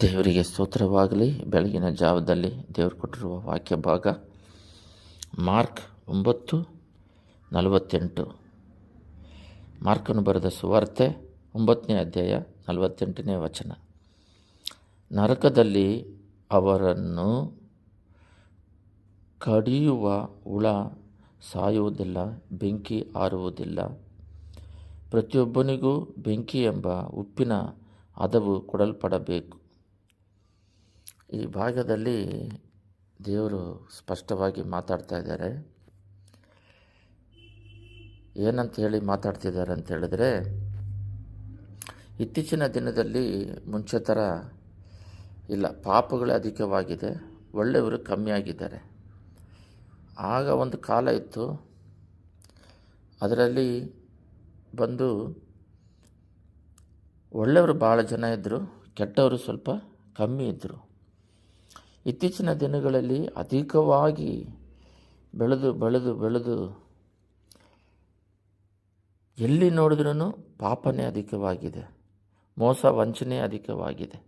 ದೇವರಿಗೆ ಸ್ತೋತ್ರವಾಗಲಿ. ಬೆಳಗಿನ ಜಾವದಲ್ಲಿ ದೇವರು ಕೊಟ್ಟಿರುವ ವಾಕ್ಯ ಭಾಗ ಮಾರ್ಕ್ ಒಂಬತ್ತು ನಲವತ್ತೆಂಟು. ಮಾರ್ಕನ್ನು ಬರೆದ ಸುವಾರ್ತೆ ಒಂಬತ್ತನೇ ಅಧ್ಯಾಯ ನಲವತ್ತೆಂಟನೇ ವಚನ. ನರಕದಲ್ಲಿ ಅವರನ್ನು ಕಡಿಯುವ ಹುಳ ಸಾಯುವುದಿಲ್ಲ, ಬೆಂಕಿ ಆರುವುದಿಲ್ಲ ಪ್ರತಿಯೊಬ್ಬನಿಗೂ ಬೆಂಕಿ ಎಂಬ ಉಪ್ಪಿನ ಹದವು ಕೊಡಲ್ಪಡಬೇಕು. ಈ ಭಾಗದಲ್ಲಿ ದೇವರು ಸ್ಪಷ್ಟವಾಗಿ ಮಾತಾಡ್ತಾ ಇದ್ದಾರೆ. ಏನಂತ ಹೇಳಿ ಮಾತಾಡ್ತಿದ್ದಾರೆ ಅಂತ ಹೇಳಿದ್ರೆ, ಇತ್ತೀಚಿನ ದಿನದಲ್ಲಿ ಮುಂಚೆ ಥರ ಇಲ್ಲ, ಪಾಪಗಳೇ ಅಧಿಕವಾಗಿದೆ, ಒಳ್ಳೆಯವರು ಕಮ್ಮಿಯಾಗಿದ್ದಾರೆ. ಆಗ ಒಂದು ಕಾಲ ಇತ್ತು, ಅದರಲ್ಲಿ ಬಂದು ಒಳ್ಳೆಯವರು ಭಾಳ ಜನ ಇದ್ದರು ಕೆಟ್ಟವರು ಸ್ವಲ್ಪ ಕಮ್ಮಿ ಇದ್ದರು ಇತ್ತೀಚಿನ ದಿನಗಳಲ್ಲಿ ಅಧಿಕವಾಗಿ ಬೆಳೆದು ಬೆಳೆದು ಬೆಳೆದು ಎಲ್ಲಿ ನೋಡಿದ್ರೂ ಪಾಪನೇ ಅಧಿಕವಾಗಿದೆ. ಮೋಸ, ವಂಚನೆ ಅಧಿಕವಾಗಿದೆ.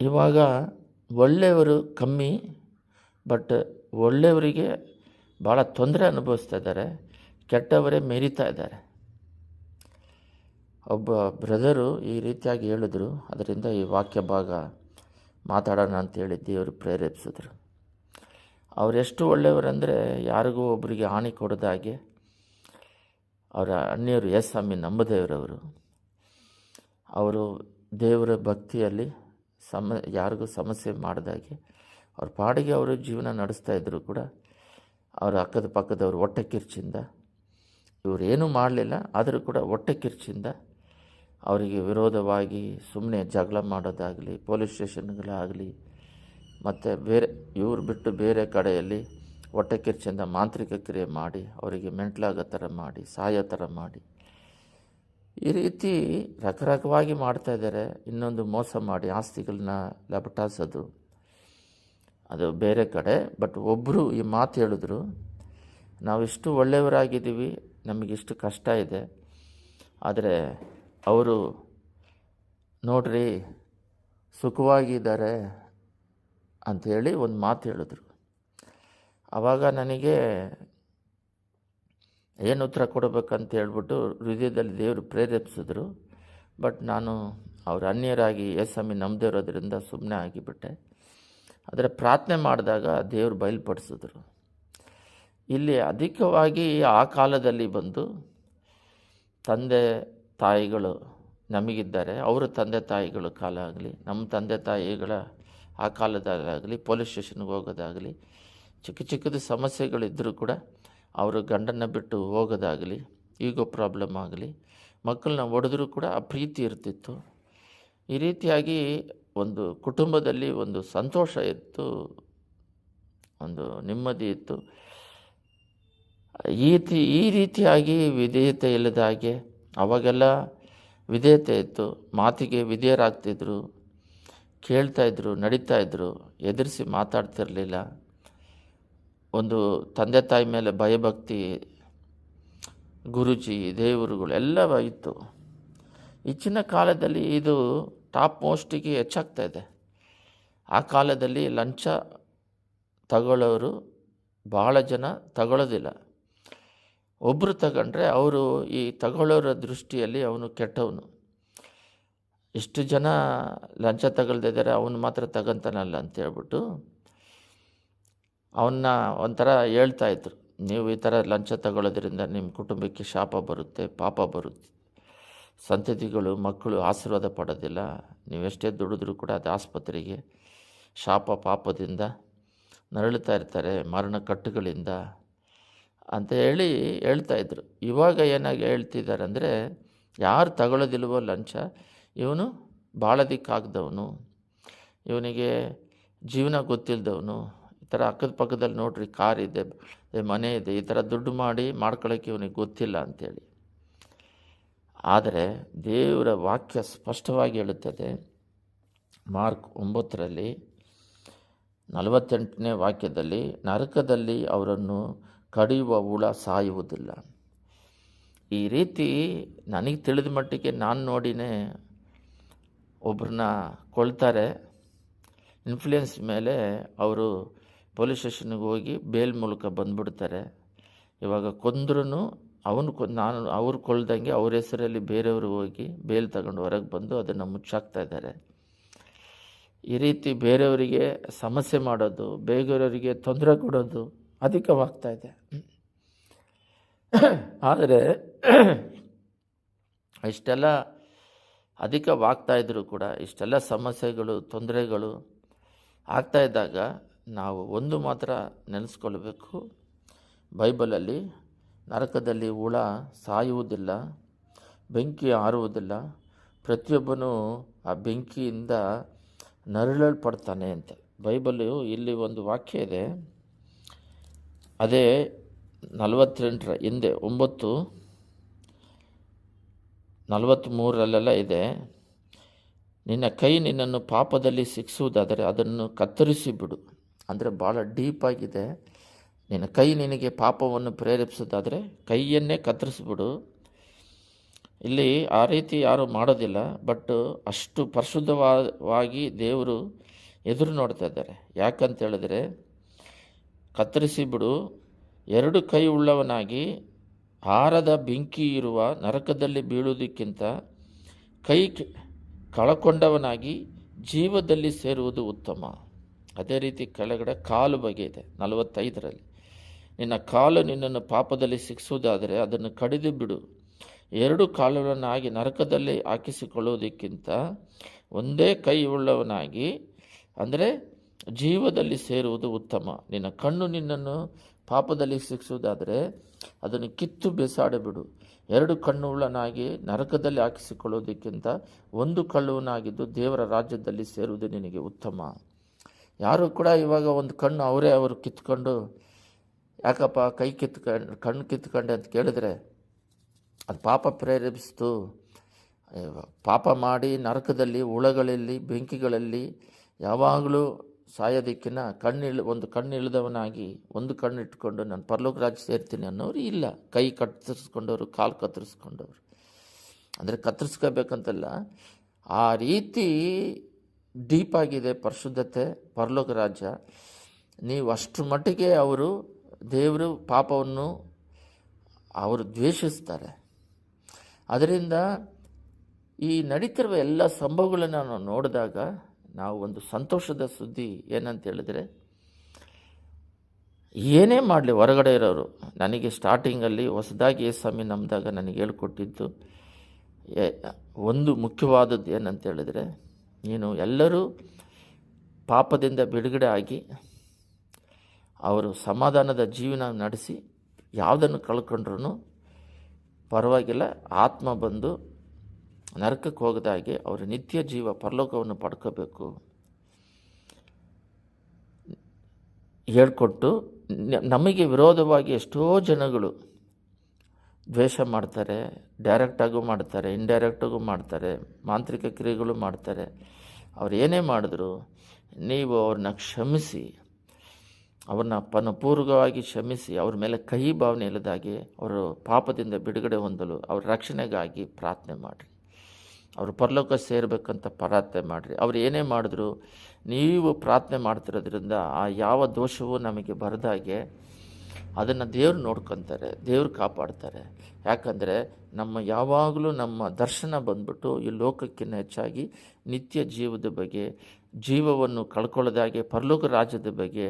ಇವಾಗ ಒಳ್ಳೆಯವರು ಕಮ್ಮಿ, ಬಟ್ ಒಳ್ಳೆಯವರಿಗೆ ಭಾಳ ತೊಂದರೆ ಅನುಭವಿಸ್ತಾ ಇದ್ದಾರೆ. ಕೆಟ್ಟವರೇ ಮೆರಿತಾ ಇದ್ದಾರೆ. ಒಬ್ಬ ಬ್ರದರು ಈ ರೀತಿಯಾಗಿ ಹೇಳಿದ್ರು. ಅದರಿಂದ ಈ ವಾಕ್ಯ ಭಾಗ ಮಾತಾಡೋಣ ಅಂತೇಳಿ ದೇವರು ಪ್ರೇರೇಪಿಸಿದ್ರು. ಅವರೆಷ್ಟು ಒಳ್ಳೆಯವರಂದರೆ ಯಾರಿಗೂ ಒಬ್ಬರಿಗೆ ಹಾನಿ ಕೊಡದ ಹಾಗೆ ಅವರ ಅಣ್ಣಿಯವರು ಎಸ್ ಸ್ವಾಮಿ ನಂಬದೇವರವರು. ಅವರು ದೇವರ ಭಕ್ತಿಯಲ್ಲಿ ಸಮ, ಯಾರಿಗೂ ಸಮಸ್ಯೆ ಮಾಡಿದಾಗೆ ಅವ್ರ ಪಾಡಿಗೆ ಅವರು ಜೀವನ ನಡೆಸ್ತಾ ಇದ್ದರು ಕೂಡ ಅವರ ಅಕ್ಕದ ಪಕ್ಕದವರು ಹೊಟ್ಟೆ ಕಿರ್ಚಿಂದ. ಇವರೇನೂ ಮಾಡಲಿಲ್ಲ, ಆದರೂ ಕೂಡ ಹೊಟ್ಟೆ ಕಿರ್ಚಿಂದ ಅವರಿಗೆ ವಿರೋಧವಾಗಿ ಸುಮ್ಮನೆ ಜಗಳ ಮಾಡೋದಾಗಲಿ, ಪೊಲೀಸ್ ಸ್ಟೇಷನ್ಗಳಾಗಲಿ, ಮತ್ತು ಬೇರೆ, ಇವ್ರು ಬಿಟ್ಟು ಬೇರೆ ಕಡೆಯಲ್ಲಿ ಹೊಟ್ಟೆ ಕಿರ್ಚಿಂದ ಮಾಂತ್ರಿಕ ಕ್ರಿಯೆ ಮಾಡಿ, ಅವರಿಗೆ ಮೆಂಟ್ಲಾಗೋ ಥರ ಮಾಡಿ, ಸಾಯೋ ಥರ ಮಾಡಿ. ಈ ರೀತಿ ರಕರಕವಾಗಿ ಮಾಡ್ತಾಯಿದ್ದಾರೆ ಇನ್ನೊಂದು ಮೋಸ ಮಾಡಿ ಆಸ್ತಿಗಳನ್ನ ಲಪಟಾಸೋದು. ಅದು ಬೇರೆ ಕಡೆ, ಬಟ್ ಒಬ್ಬರು ಈ ಮಾತು ಹೇಳಿದ್ರು, ನಾವಿಷ್ಟು ಒಳ್ಳೆಯವರಾಗಿದ್ದೀವಿ, ನಮಗಿಷ್ಟು ಕಷ್ಟ ಇದೆ, ಆದರೆ ಅವರು ನೋಡ್ರಿ, ಸುಖವಾಗಿದ್ದಾರೆ ಅಂಥೇಳಿ ಒಂದು ಮಾತು ಹೇಳಿದ್ರು. ಆವಾಗ ನನಗೆ ಏನು ಉತ್ತರ ಕೊಡಬೇಕಂತ ಹೇಳ್ಬಿಟ್ಟು ಹೃದಯದಲ್ಲಿ ದೇವರು ಪ್ರೇರೇಪಿಸಿದ್ರು. ಬಟ್ ನಾನು ಅವ್ರ ಅನ್ಯರಾಗಿ ಎಸ್ವಾಮಿ ನಮ್ಮದೇ ಇರೋದ್ರಿಂದ ಸುಮ್ಮನೆ ಆಗಿಬಿಟ್ಟೆ. ಆದರೆ ಪ್ರಾರ್ಥನೆ ಮಾಡಿದಾಗ ದೇವರು ಬಯಲ್ಪಡಿಸಿದ್ರು. ಇಲ್ಲಿ ಅಧಿಕವಾಗಿ ಆ ಕಾಲದಲ್ಲಿ ಬಂದು ತಂದೆ ತಾಯಿಗಳು ನಮಗಿದ್ದಾರೆ, ಅವರ ತಂದೆ ತಾಯಿಗಳ ಕಾಲ ಆಗಲಿ, ನಮ್ಮ ತಂದೆ ತಾಯಿಗಳ ಆ ಕಾಲದಲ್ಲಾಗಲಿ, ಪೊಲೀಸ್ ಸ್ಟೇಷನ್ಗೆ ಹೋಗೋದಾಗಲಿ, ಚಿಕ್ಕ ಚಿಕ್ಕದು ಸಮಸ್ಯೆಗಳಿದ್ದರೂ ಕೂಡ ಅವರು ಗಂಡನ ಬಿಟ್ಟು ಹೋಗೋದಾಗಲಿ, ಈಗೋ ಪ್ರಾಬ್ಲಮ್ ಆಗಲಿ, ಮಕ್ಕಳನ್ನ ಒಡೆದ್ರೂ ಕೂಡ ಆ ಪ್ರೀತಿ ಇರ್ತಿತ್ತು. ಈ ರೀತಿಯಾಗಿ ಒಂದು ಕುಟುಂಬದಲ್ಲಿ ಒಂದು ಸಂತೋಷ ಇತ್ತು, ಒಂದು ನೆಮ್ಮದಿ ಇತ್ತು. ಈ ರೀತಿ, ಈ ರೀತಿಯಾಗಿ ವಿಧೇಯತೆ ಇಲ್ಲದ ಹಾಗೆ ಅವಾಗೆಲ್ಲ ವಿಧೇಯತೆ ಇತ್ತು. ಮಾತಿಗೆ ವಿಧೇಯರಾಗ್ತಿದ್ರು ಕೇಳ್ತಾಯಿದ್ರು ನಡೀತಾಯಿದ್ರು ಎದುರಿಸಿ ಮಾತಾಡ್ತಿರಲಿಲ್ಲ. ಒಂದು ತಂದೆ ತಾಯಿ ಮೇಲೆ ಭಯಭಕ್ತಿ, ಗುರುಜಿ, ದೇವರುಗಳು ಎಲ್ಲ ಇತ್ತು. ಈಚಿನ ಕಾಲದಲ್ಲಿ ಇದು ಟಾಪ್ ಮೋಸ್ಟಿಗೆ ಹೆಚ್ಚಾಗ್ತಾ ಇದೆ. ಆ ಕಾಲದಲ್ಲಿ ಲಂಚ ತಗೊಳ್ಳೋರು ಭಾಳ ಜನ ತಗೊಳ್ಳೋದಿಲ್ಲ. ಒಬ್ಬರು ತಗೊಂಡ್ರೆ ಅವರು ಈ ತಗೊಳ್ಳೋರ ದೃಷ್ಟಿಯಲ್ಲಿ ಅವನು ಕೆಟ್ಟವನು. ಇಷ್ಟು ಜನ ಲಂಚ ತಗೊಳ್ದಿದ್ದಾರೆ ಅವನು ಮಾತ್ರ ತಗೊಂತಾನಲ್ಲ ಅಂತ ಹೇಳ್ಬಿಟ್ಟು ಅವನ್ನ ಒಂಥರ ಹೇಳ್ತಾಯಿದ್ರು ನೀವು ಈ ಥರ ಲಂಚ ತಗೊಳ್ಳೋದ್ರಿಂದ ನಿಮ್ಮ ಕುಟುಂಬಕ್ಕೆ ಶಾಪ ಬರುತ್ತೆ, ಪಾಪ ಬರುತ್ತೆ. ಸಂತತಿಗಳು, ಮಕ್ಕಳು ಆಶೀರ್ವಾದ ಪಡೋದಿಲ್ಲ. ನೀವೆಷ್ಟೇ ದುಡಿದ್ರೂ ಕೂಡ ಅದು ಆಸ್ಪತ್ರೆಗೆ ಶಾಪ ಪಾಪದಿಂದ ನರಳುತ್ತಾ ಇರ್ತಾರೆ, ಮರಣ ಕಟ್ಟುಗಳಿಂದ. ಅಂತ ಹೇಳಿ ಹೇಳ್ತಾ ಹೇಳ್ತಾಯಿದ್ರು ಇವಾಗ ಏನಾಗಿ ಹೇಳ್ತಿದ್ದಾರೆ ಅಂದರೆ, ಯಾರು ತಗೊಳ್ಳೋದಿಲ್ವೋ ಲಂಚ, ಇವನು ಬಾಳೋದಿಕ್ಕಾಗ್ದವನು, ಇವನಿಗೆ ಜೀವನ ಗೊತ್ತಿಲ್ಲದವನು ಈ ಥರ ಅಕ್ಕದ ಪಕ್ಕದಲ್ಲಿ ನೋಡ್ರಿ, ಕಾರ್ ಇದೆ, ಮನೆ ಇದೆ, ಈ ಥರ ದುಡ್ಡು ಮಾಡಿ ಮಾಡ್ಕೊಳ್ಳೋಕ್ಕೆ ಇವನಿಗೆ ಗೊತ್ತಿಲ್ಲ ಅಂಥೇಳಿ. ಆದರೆ ದೇವರ ವಾಕ್ಯ ಸ್ಪಷ್ಟವಾಗಿ ಹೇಳುತ್ತದೆ. ಮಾರ್ಕ್ ಒಂಬತ್ತರಲ್ಲಿ, ನಲವತ್ತೆಂಟನೇ ವಾಕ್ಯದಲ್ಲಿ, ನರಕದಲ್ಲಿ ಅವರನ್ನು ಕಡಿಯುವ ಹುಳ ಸಾಯುವುದಿಲ್ಲ. ಈ ರೀತಿ ನನಗೆ ತಿಳಿದ ಮಟ್ಟಿಗೆ ನಾನು ನೋಡಿನೇ ಒಬ್ಬರನ್ನ ಕೊಳ್ತಾರೆ ಇನ್ಫ್ಲೂಯೆನ್ಸ್ ಮೇಲೆ ಅವರು ಪೊಲೀಸ್ ಸ್ಟೇಷನ್ಗೆ ಹೋಗಿ ಬೇಲ್ ಮೂಲಕ ಬಂದುಬಿಡ್ತಾರೆ. ಇವಾಗ ಕೊಂದ್ರೂ ಅವನು ಕೊ, ನಾನು ಅವ್ರು ಕೊಳ್ದಂಗೆ ಅವ್ರ ಹೆಸರಲ್ಲಿ ಬೇರೆಯವರು ಹೋಗಿ ಬೇಲ್ ತಗೊಂಡು ಹೊರಗೆ ಬಂದು ಅದನ್ನು ಮುಚ್ಚಾಕ್ತಾ ಇದ್ದಾರೆ. ಈ ರೀತಿ ಬೇರೆಯವರಿಗೆ ಸಮಸ್ಯೆ ಮಾಡೋದು, ಬೇರೆಯವರಿಗೆ ತೊಂದರೆ ಕೊಡೋದು ಅಧಿಕವಾಗ್ತಾ ಇದೆ ಆದರೆ ಇಷ್ಟೆಲ್ಲ ಅಧಿಕವಾಗ್ತಾ ಇದ್ದರೂ ಕೂಡ, ಇಷ್ಟೆಲ್ಲ ಸಮಸ್ಯೆಗಳು, ತೊಂದರೆಗಳು ಆಗ್ತಾ ಇದ್ದಾಗ ನಾವು ಒಂದು ಮಾತ್ರ ನೆನೆಸ್ಕೊಳ್ಬೇಕು. ಬೈಬಲಲ್ಲಿ ನರಕದಲ್ಲಿ ಹುಳ ಸಾಯುವುದಿಲ್ಲ, ಬೆಂಕಿ ಆರುವುದಿಲ್ಲ, ಪ್ರತಿಯೊಬ್ಬನೂ ಆ ಬೆಂಕಿಯಿಂದ ನರಳಲ್ಪಡ್ತಾನೆ ಅಂತ. ಬೈಬಲ್ಲು ಇಲ್ಲಿ ಒಂದು ವಾಕ್ಯ ಇದೆ. ಅದೇ ನಲವತ್ತೆಂಟರ ಹಿಂದೆ, ಒಂಬತ್ತು ನಲವತ್ತ್ಮೂರಲ್ಲೆಲ್ಲ ಇದೆ. ನಿನ್ನ ಕೈ ನಿನ್ನನ್ನು ಪಾಪದಲ್ಲಿ ಸಿಕ್ಕಿಸುವುದಾದರೆ ಅದನ್ನು ಕತ್ತರಿಸಿ ಬಿಡು. ಅಂದರೆ ಭಾಳ ಡೀಪಾಗಿದೆ ನಿನ್ನ ಕೈ ನಿನಗೆ ಪಾಪವನ್ನು ಪ್ರೇರೇಪಿಸೋದಾದರೆ ಕೈಯನ್ನೇ ಕತ್ತರಿಸ್ಬಿಡು ಇಲ್ಲಿ ಆ ರೀತಿ ಯಾರೂ ಮಾಡೋದಿಲ್ಲ, ಬಟ್ ಅಷ್ಟು ಪರಿಶುದ್ಧವಾಗಿ ದೇವರು ಎದುರು ನೋಡ್ತಾ ಇದ್ದಾರೆ. ಯಾಕಂತ ಹೇಳಿದ್ರೆ ಕತ್ತರಿಸಿ ಬಿಡು. ಎರಡು ಕೈ ಉಳ್ಳವನಾಗಿ ಆರದ ಬೆಂಕಿ ಇರುವ ನರಕದಲ್ಲಿ ಬೀಳುವುದಕ್ಕಿಂತ ಕೈ ಕಳಕೊಂಡವನಾಗಿ ಜೀವದಲ್ಲಿ ಸೇರುವುದು ಉತ್ತಮ. ಅದೇ ರೀತಿ ಕೆಳಗಡೆ ಕಾಲು ಬಗೆ ಇದೆ, ನಲವತ್ತೈದರಲ್ಲಿ. ನಿನ್ನ ಕಾಲು ನಿನ್ನನ್ನು ಪಾಪದಲ್ಲಿ ಸಿಕ್ಕಿಸುವುದಾದರೆ ಅದನ್ನು ಕಡಿದು ಬಿಡು. ಎರಡು ಕಾಲುಗಳನ್ನಾಗಿ ನರಕದಲ್ಲಿ ಹಾಕಿಸಿಕೊಳ್ಳುವುದಕ್ಕಿಂತ ಒಂದೇ ಕೈ ಉಳ್ಳವನಾಗಿ, ಅಂದರೆ ಜೀವದಲ್ಲಿ ಸೇರುವುದು ಉತ್ತಮ. ನಿನ್ನ ಕಣ್ಣು ನಿನ್ನನ್ನು ಪಾಪದಲ್ಲಿ ಶಿಕ್ಷುವುದಾದರೆ ಅದನ್ನು ಕಿತ್ತು ಬೆಸಾಡಬಿಡು ಎರಡು ಕಣ್ಣುಗಳನ್ನಾಗಿ ನರಕದಲ್ಲಿ ಹಾಕಿಸಿಕೊಳ್ಳುವುದಕ್ಕಿಂತ ಒಂದು ಕಳ್ಳುವನಾಗಿದ್ದು ದೇವರ ರಾಜ್ಯದಲ್ಲಿ ಸೇರುವುದು ನಿನಗೆ ಉತ್ತಮ. ಯಾರು ಕೂಡ ಇವಾಗ ಒಂದು ಕಣ್ಣು ಅವರೇ ಅವರು ಕಿತ್ಕೊಂಡು, ಯಾಕಪ್ಪ ಕೈ ಕಿತ್ಕೊಂಡು ಕಣ್ಣು ಕಿತ್ಕೊಂಡೆ ಅಂತ ಕೇಳಿದ್ರೆ, ಅದು ಪಾಪ ಪ್ರೇರೇಪಿಸ್ತು. ಪಾಪ ಮಾಡಿ ನರಕದಲ್ಲಿ, ಹುಳಗಳಲ್ಲಿ, ಬೆಂಕಿಗಳಲ್ಲಿ ಯಾವಾಗಲೂ ಸಾಯೋದಕ್ಕಿಂತ ಕಣ್ಣಿಳ್, ಒಂದು ಕಣ್ಣು ಇಳಿದವನಾಗಿ ಒಂದು ಕಣ್ಣು ಇಟ್ಕೊಂಡು ನಾನು ಪರಲೋಕ ರಾಜ್ಯ ಸೇರ್ತೀನಿ ಅನ್ನೋರು ಇಲ್ಲ. ಕೈ ಕತ್ತರಿಸ್ಕೊಂಡವರು, ಕಾಲು ಕತ್ತರಿಸ್ಕೊಂಡವರು. ಅಂದರೆ ಕತ್ತರಿಸ್ಕೋಬೇಕಂತಲ್ಲ, ಆ ರೀತಿ ಡೀಪಾಗಿದೆ ಪರಿಶುದ್ಧತೆ, ಪರಲೋಕ ರಾಜ್ಯ. ನೀವು ಅಷ್ಟು ಮಟ್ಟಿಗೆ ಅವರು ದೇವರು ಪಾಪವನ್ನು ಅವರು ದ್ವೇಷಿಸ್ತಾರೆ. ಅದರಿಂದ ಈ ನಡೀತಿರುವ ಎಲ್ಲ ಸಂಭವಗಳನ್ನು ನಾವು ನೋಡಿದಾಗ ನಾವು ಒಂದು ಸಂತೋಷದ ಸುದ್ದಿ ಏನಂತ ಹೇಳಿದರೆ, ಏನೇ ಮಾಡಲಿ ಹೊರಗಡೆ ಇರೋರು, ನನಗೆ ಸ್ಟಾರ್ಟಿಂಗಲ್ಲಿ ಹೊಸದಾಗಿ ಸ್ವಾಮಿ ನಂಬಿದಾಗ ನನಗೆ ಹೇಳ್ಕೊಟ್ಟಿದ್ದು ಒಂದು ಮುಖ್ಯವಾದದ್ದು ಏನಂತ ಹೇಳಿದರೆ, ನೀನು ಎಲ್ಲರೂ ಪಾಪದಿಂದ ಬಿಡುಗಡೆ ಆಗಿ ಅವರು ಸಮಾಧಾನದ ಜೀವನ ನಡೆಸಿ, ಯಾವುದನ್ನು ಕಳ್ಕೊಂಡ್ರೂ ಪರವಾಗಿಲ್ಲ, ಆತ್ಮ ಬಂದು ನರಕಕ್ಕೆ ಹೋಗದಾಗೆ ಅವರು ನಿತ್ಯ ಜೀವ ಪರಲೋಕವನ್ನು ಪಡ್ಕೋಬೇಕು. ಹೇಳ್ಕೊಟ್ಟು ನಮಗೆ ವಿರೋಧವಾಗಿ ಎಷ್ಟೋ ಜನಗಳು ದ್ವೇಷ ಮಾಡ್ತಾರೆ ಡೈರೆಕ್ಟಾಗೂ ಮಾಡ್ತಾರೆ ಇಂಡೈರೆಕ್ಟಾಗೂ ಮಾಡ್ತಾರೆ, ಮಾಂತ್ರಿಕ ಕ್ರಿಯೆಗಳು ಮಾಡ್ತಾರೆ. ಅವ್ರು ಏನೇ ಮಾಡಿದ್ರು ನೀವು ಅವ್ರನ್ನ ಕ್ಷಮಿಸಿ, ಅವ್ರನ್ನ ಪನಪೂರ್ವಕವಾಗಿ ಕ್ಷಮಿಸಿ, ಅವ್ರ ಮೇಲೆ ಕಹಿ ಭಾವನೆ ಇಲ್ಲದಾಗಿ ಅವರು ಪಾಪದಿಂದ ಬಿಡುಗಡೆ ಹೊಂದಲು ಅವ್ರ ರಕ್ಷಣೆಗಾಗಿ ಪ್ರಾರ್ಥನೆ ಮಾಡಿರಿ. ಅವರು ಪರಲೋಕ ಸೇರಬೇಕಂತ ಪ್ರಾರ್ಥನೆ ಮಾಡಿರಿ. ಅವ್ರು ಏನೇ ಮಾಡಿದ್ರು ನೀವು ಪ್ರಾರ್ಥನೆ ಮಾಡ್ತಿರೋದ್ರಿಂದ ಆ ಯಾವ ದೋಷವೂ ನಮಗೆ ಬರದಾಗೆ ಅದನ್ನು ದೇವ್ರು ನೋಡ್ಕೊತಾರೆ, ದೇವ್ರು ಕಾಪಾಡ್ತಾರೆ. ಯಾಕಂದರೆ ನಮ್ಮ ಯಾವಾಗಲೂ ನಮ್ಮ ದರ್ಶನ ಬಂದ್ಬಿಟ್ಟು ಈ ಲೋಕಕ್ಕಿಂತ ಹೆಚ್ಚಾಗಿ ನಿತ್ಯ ಜೀವದ ಬಗ್ಗೆ, ಜೀವವನ್ನು ಕಳ್ಕೊಳ್ಳೋದಾಗೆ, ಪರಲೋಕ ರಾಜ್ಯದ ಬಗ್ಗೆ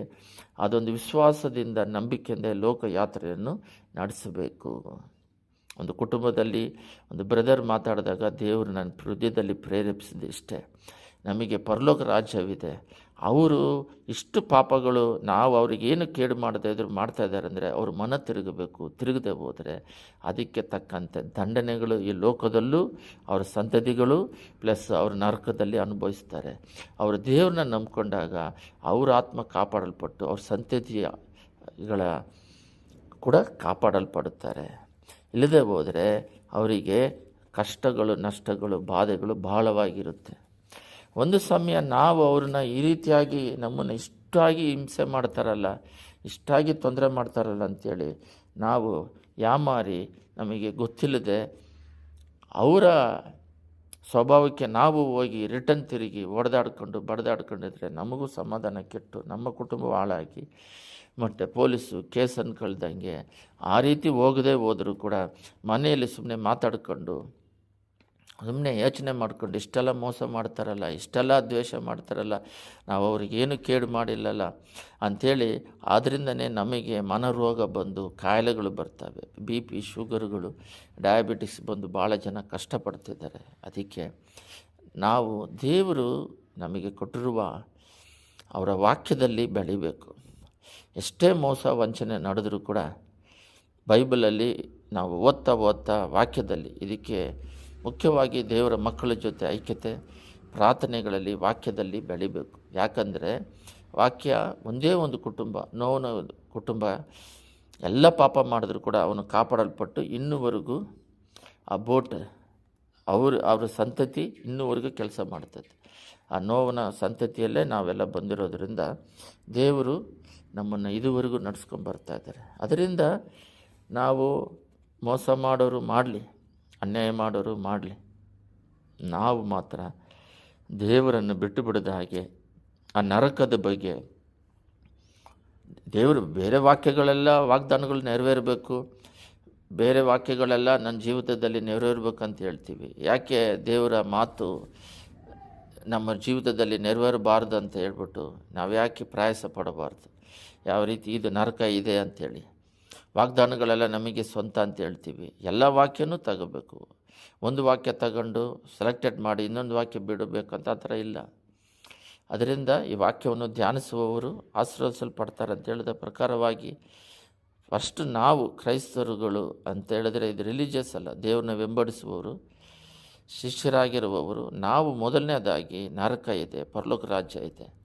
ಅದೊಂದು ವಿಶ್ವಾಸದಿಂದ ನಂಬಿಕೆಯಿಂದ ಲೋಕ ಯಾತ್ರೆಯನ್ನು ನಡೆಸಬೇಕು. ಒಂದು ಕುಟುಂಬದಲ್ಲಿ ಒಂದು ಬ್ರದರ್ ಮಾತಾಡಿದಾಗ ದೇವರು ನನ್ನ ಹೃದಯದಲ್ಲಿ ಪ್ರೇರೇಪಿಸಿದೆ ಇಷ್ಟೇ. ನಮಗೆ ಪರಲೋಕ ರಾಜ್ಯವಿದೆ. ಅವರು ಇಷ್ಟು ಪಾಪಗಳು ನಾವು ಅವ್ರಿಗೆ ಏನು ಕೇಡು ಮಾಡದೇ ಇದ್ರು ಮಾಡ್ತಾ ಇದ್ದಾರೆ ಅಂದರೆ ಅವರು ಮನ ತಿರುಗಬೇಕು, ತಿರುಗದೆ ಹೋದರೆ ಅದಕ್ಕೆ ತಕ್ಕಂತೆ ದಂಡನೆಗಳು ಈ ಲೋಕದಲ್ಲೂ ಅವರ ಸಂತತಿಗಳು ಪ್ಲಸ್ ಅವ್ರ ನರಕದಲ್ಲಿ ಅನುಭವಿಸ್ತಾರೆ. ಅವರು ದೇವ್ರನ್ನ ನಂಬ್ಕೊಂಡಾಗ ಅವ್ರ ಆತ್ಮ ಕಾಪಾಡಲ್ಪಟ್ಟು ಅವ್ರ ಸಂತತಿಗಳ ಕೂಡ ಕಾಪಾಡಲ್ಪಡುತ್ತಾರೆ. ಇಲ್ಲದೆ ಹೋದರೆ ಅವರಿಗೆ ಕಷ್ಟಗಳು, ನಷ್ಟಗಳು, ಬಾಧೆಗಳು ಬಹಳವಾಗಿರುತ್ತೆ. ಒಂದು ಸಮಯ ನಾವು ಅವ್ರನ್ನ ಈ ರೀತಿಯಾಗಿ ನಮ್ಮನ್ನು ಇಷ್ಟಾಗಿ ಹಿಂಸೆ ಮಾಡ್ತಾರಲ್ಲ, ಇಷ್ಟಾಗಿ ತೊಂದರೆ ಮಾಡ್ತಾರಲ್ಲ ಅಂಥೇಳಿ ನಾವು ಯಾಮಾರಿ ನಮಗೆ ಗೊತ್ತಿಲ್ಲದೆ ಅವರ ಸ್ವಭಾವಕ್ಕೆ ನಾವು ಹೋಗಿ ರಿಟರ್ನ್ ತಿರುಗಿ ಹೊಡೆದಾಡ್ಕೊಂಡು ಬಡದಾಡ್ಕೊಂಡಿದ್ರೆ ನಮಗೂ ಸಮಾಧಾನ ಕೆಟ್ಟು ನಮ್ಮ ಕುಟುಂಬ ಹಾಳಾಗಿ ಮತ್ತು ಪೊಲೀಸು ಕೇಸನ್ನು ಕಳೆದಂಗೆ ಆ ರೀತಿ ಹೋಗದೆ ಹೋದರೂ ಕೂಡ ಮನೆಯಲ್ಲಿ ಸುಮ್ಮನೆ ಮಾತಾಡ್ಕೊಂಡು ಸುಮ್ಮನೆ ಯೋಚನೆ ಮಾಡ್ಕೊಂಡು ಇಷ್ಟೆಲ್ಲ ಮೋಸ ಮಾಡ್ತಾರಲ್ಲ, ಇಷ್ಟೆಲ್ಲ ದ್ವೇಷ ಮಾಡ್ತಾರಲ್ಲ, ನಾವು ಅವ್ರಿಗೇನು ಕೇಡು ಮಾಡಿಲ್ಲಲ್ಲ ಅಂಥೇಳಿ ಆದ್ದರಿಂದನೇ ನಮಗೆ ಮನರೋಗ ಬಂದು ಕಾಯಿಲೆಗಳು ಬರ್ತವೆ. ಬಿ ಪಿ, ಶುಗರ್ಗಳು, ಡಯಾಬಿಟಿಸ್ ಬಂದು ಭಾಳ ಜನ ಕಷ್ಟಪಡ್ತಿದ್ದಾರೆ. ಅದಕ್ಕೆ ನಾವು ದೇವರು ನಮಗೆ ಕೊಟ್ಟಿರುವ ಅವರ ವಾಕ್ಯದಲ್ಲಿ ಬೆಳಿಬೇಕು. ಎಷ್ಟೇ ಮೋಸ ವಂಚನೆ ನಡೆದರೂ ಕೂಡ ಬೈಬಲಲ್ಲಿ ನಾವು ಓದ್ತಾ ಓದ್ತಾ ವಾಕ್ಯದಲ್ಲಿ ಇದಕ್ಕೆ ಮುಖ್ಯವಾಗಿ ದೇವರ ಮಕ್ಕಳ ಜೊತೆ ಐಕ್ಯತೆ ಪ್ರಾರ್ಥನೆಗಳಲ್ಲಿ, ವಾಕ್ಯದಲ್ಲಿ ಬೆಳಿಬೇಕು. ಯಾಕಂದರೆ ವಾಕ್ಯ ಒಂದೇ ಒಂದು ಕುಟುಂಬ, ನೋವನ ಕುಟುಂಬ, ಎಲ್ಲ ಪಾಪ ಮಾಡಿದ್ರು ಕೂಡ ಅವನು ಕಾಪಾಡಲ್ಪಟ್ಟು ಇನ್ನೂವರೆಗೂ ಆ ಬೋಟ್ ಅವರು, ಅವರ ಸಂತತಿ ಇನ್ನೂವರೆಗೂ ಕೆಲಸ ಮಾಡ್ತದೆ ಆ ನೋವಿನ ಸಂತತಿಯಲ್ಲೇ ನಾವೆಲ್ಲ ಬಂದಿರೋದ್ರಿಂದ ದೇವರು ನಮ್ಮನ್ನು ಇದುವರೆಗೂ ನಡ್ಸ್ಕೊಂಡು ಬರ್ತಾ ಇದ್ದಾರೆ. ಅದರಿಂದ ನಾವು ಮೋಸ ಮಾಡೋರು ಮಾಡಲಿ. ಅನ್ಯಾಯ ಮಾಡೋರು ಮಾಡಲಿ. ನಾವು ಮಾತ್ರ ದೇವರನ್ನು ಬಿಟ್ಟು ಬಿಡದ ಹಾಗೆ, ಆ ನರಕದ ಬಗ್ಗೆ ದೇವರು ಬೇರೆ ವಾಕ್ಯಗಳೆಲ್ಲ ವಾಗ್ದಾನಗಳು ನೆರವೇರಬೇಕು. ಬೇರೆ ವಾಕ್ಯಗಳೆಲ್ಲ ನನ್ನ ಜೀವಿತದಲ್ಲಿ ನೆರವೇರಬೇಕಂತ ಹೇಳ್ತೀವಿ. ಯಾಕೆ ದೇವರ ಮಾತು ನಮ್ಮ ಜೀವಿತದಲ್ಲಿ ನೆರವೇರಬಾರ್ದು ಅಂತ ಹೇಳ್ಬಿಟ್ಟು ನಾವು ಯಾಕೆ ಪ್ರಯಾಸ ಪಡಬಾರ್ದು? ಯಾವ ರೀತಿ ಇದು ನರಕ ಇದೆ ಅಂಥೇಳಿ ವಾಗ್ದಾನಗಳೆಲ್ಲ ನಮಗೆ ಸ್ವಂತ ಅಂತ ಹೇಳ್ತೀವಿ. ಎಲ್ಲ ವಾಕ್ಯನೂ ತಗೋಬೇಕು. ಒಂದು ವಾಕ್ಯ ತಗೊಂಡು ಸೆಲೆಕ್ಟೆಡ್ ಮಾಡಿ ಇನ್ನೊಂದು ವಾಕ್ಯ ಬಿಡಬೇಕು ಅಂತ ಆ ಥರ ಇಲ್ಲ. ಅದರಿಂದ ಈ ವಾಕ್ಯವನ್ನು ಧ್ಯಾನಿಸುವವರು ಆಶೀರ್ವದಿಸಲ್ಪಡ್ತಾರೆ ಅಂತ ಹೇಳಿದ ಪ್ರಕಾರವಾಗಿ ಫಸ್ಟ್ ನಾವು ಕ್ರೈಸ್ತರುಗಳು ಅಂತ ಹೇಳಿದರೆ ಇದು ರಿಲಿಜಿಯಸ್ ಅಲ್ಲ. ದೇವ್ರನ್ನ ಬೆಂಬಡಿಸುವವರು ಶಿಷ್ಯರಾಗಿರುವವರು, ನಾವು ಮೊದಲನೇದಾಗಿ ನರಕ ಇದೆ, ಪರಲೋಕ ರಾಜ್ಯ ಇದೆ.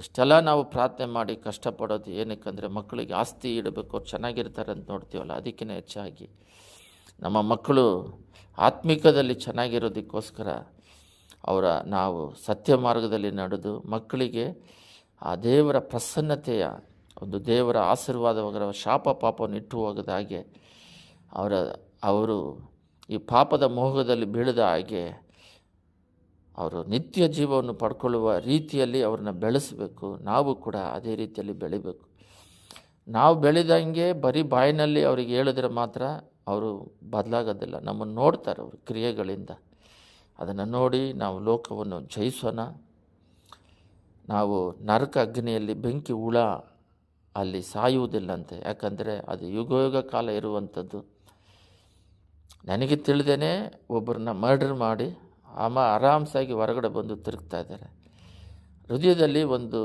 ಎಷ್ಟೆಲ್ಲ ನಾವು ಪ್ರಾರ್ಥನೆ ಮಾಡಿ ಕಷ್ಟಪಡೋದು ಏನಕ್ಕಂದರೆ ಮಕ್ಕಳಿಗೆ ಆಸ್ತಿ ಇಡಬೇಕು, ಚೆನ್ನಾಗಿರ್ತಾರೆ ಅಂತ ನೋಡ್ತೀವಲ್ಲ, ಅದಕ್ಕಿಂತ ಹೆಚ್ಚಾಗಿ. ನಮ್ಮ ಮಕ್ಕಳು ಆತ್ಮಿಕದಲ್ಲಿ ಚೆನ್ನಾಗಿರೋದಕ್ಕೋಸ್ಕರ ಅವರ ನಾವು ಸತ್ಯ ಮಾರ್ಗದಲ್ಲಿ ನಡೆದು ಮಕ್ಕಳಿಗೆ ಆ ದೇವರ ಪ್ರಸನ್ನತೆಯ ಒಂದು ದೇವರ ಆಶೀರ್ವಾದವರ ಶಾಪ ಪಾಪವನ್ನು ಇಟ್ಟು ಹೋಗದ ಹಾಗೆ ಅವರ, ಅವರು ಈ ಪಾಪದ ಮೋಹದಲ್ಲಿ ಬೀಳದ ಹಾಗೆ ಅವರು ನಿತ್ಯ ಜೀವವನ್ನು ಪಡ್ಕೊಳ್ಳುವ ರೀತಿಯಲ್ಲಿ ಅವ್ರನ್ನ ಬೆಳೆಸಬೇಕು. ನಾವು ಕೂಡ ಅದೇ ರೀತಿಯಲ್ಲಿ ಬೆಳಿಬೇಕು. ನಾವು ಬೆಳೆದಂಗೆ ಬರೀ ಬಾಯಿನಲ್ಲಿ ಅವ್ರಿಗೆ ಹೇಳಿದ್ರೆ ಮಾತ್ರ ಅವರು ಬದಲಾಗೋದಿಲ್ಲ. ನಮ್ಮನ್ನು ನೋಡ್ತಾರೆ ಅವರು ಕ್ರಿಯೆಗಳಿಂದ. ಅದನ್ನು ನೋಡಿ ನಾವು ಲೋಕವನ್ನು ಜಯಿಸೋಣ. ನಾವು ನರಕ ಅಗ್ನಿಯಲ್ಲಿ ಬೆಂಕಿ ಹುಳ ಅಲ್ಲಿ ಸಾಯುವುದಿಲ್ಲಂತೆ. ಯಾಕಂದರೆ ಅದು ಯುಗ ಯುಗ ಕಾಲ ಇರುವಂಥದ್ದು. ನನಗೆ ತಿಳಿದೇನೆ ಒಬ್ಬರನ್ನ ಮರ್ಡರ್ ಮಾಡಿ ಆಮ ಆರಾಮ್ಸಾಗಿ ಹೊರಗಡೆ ಬಂದು ತಿರುಗ್ತಾ ಇದ್ದಾರೆ. ಹೃದಯದಲ್ಲಿ ಒಂದು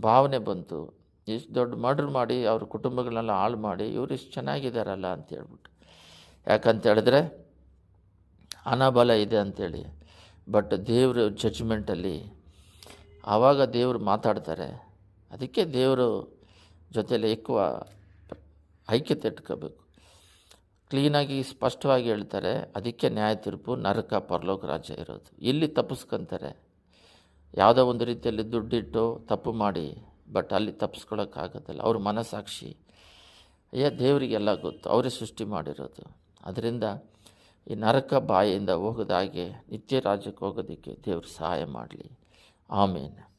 ಭಾವನೆ ಬಂತು. ಎಷ್ಟು ದೊಡ್ಡ ಮರ್ಡ್ರ್ ಮಾಡಿ, ಅವ್ರ ಕುಟುಂಬಗಳನ್ನೆಲ್ಲ ಹಾಳು ಮಾಡಿ, ಇವರು ಇಷ್ಟು ಚೆನ್ನಾಗಿದ್ದಾರಲ್ಲ ಅಂತೇಳ್ಬಿಟ್ಟು ಯಾಕಂತ ಹೇಳಿದ್ರೆ, ಅನಾಬಲ ಇದೆ ಅಂಥೇಳಿ ಬಟ್ ದೇವರು ಜಜ್ಮೆಂಟಲ್ಲಿ ಆವಾಗ ದೇವರು ಮಾತಾಡ್ತಾರೆ. ಅದಕ್ಕೆ ದೇವರು ಜೊತೆಯಲ್ಲಿ ಎಕ್ಕುವ ಐಕ್ಯತೆ ಇಟ್ಕೋಬೇಕು. ಕ್ಲೀನಾಗಿ ಸ್ಪಷ್ಟವಾಗಿ ಹೇಳ್ತಾರೆ, ಅದಕ್ಕೆ ನ್ಯಾಯ ತೀರ್ಪು ನರಕ ಪರಲೋಕ ರಾಜ್ಯ ಇರೋದು. ಇಲ್ಲಿ ತಪ್ಪಿಸ್ಕೊಂತಾರೆ. ಯಾವುದೋ ಒಂದು ರೀತಿಯಲ್ಲಿ ದುಡ್ಡಿಟ್ಟು ತಪ್ಪು ಮಾಡಿ, ಬಟ್ ಅಲ್ಲಿ ತಪ್ಪಿಸ್ಕೊಳಕ್ಕಾಗೋದಿಲ್ಲ ಅವ್ರ ಮನಸ್ಸಾಕ್ಷಿ ಏ ದೇವರಿಗೆಲ್ಲ ಗೊತ್ತು, ಅವರೇ ಸೃಷ್ಟಿ ಮಾಡಿರೋದು. ಅದರಿಂದ ಈ ನರಕ ಬಾಯಿಯಿಂದ ಹೋಗೋದಾಗೆ ನಿತ್ಯ ರಾಜ್ಯಕ್ಕೆ ಹೋಗೋದಕ್ಕೆ ದೇವರು ಸಹಾಯ ಮಾಡಲಿ. ಆಮೇಲೆ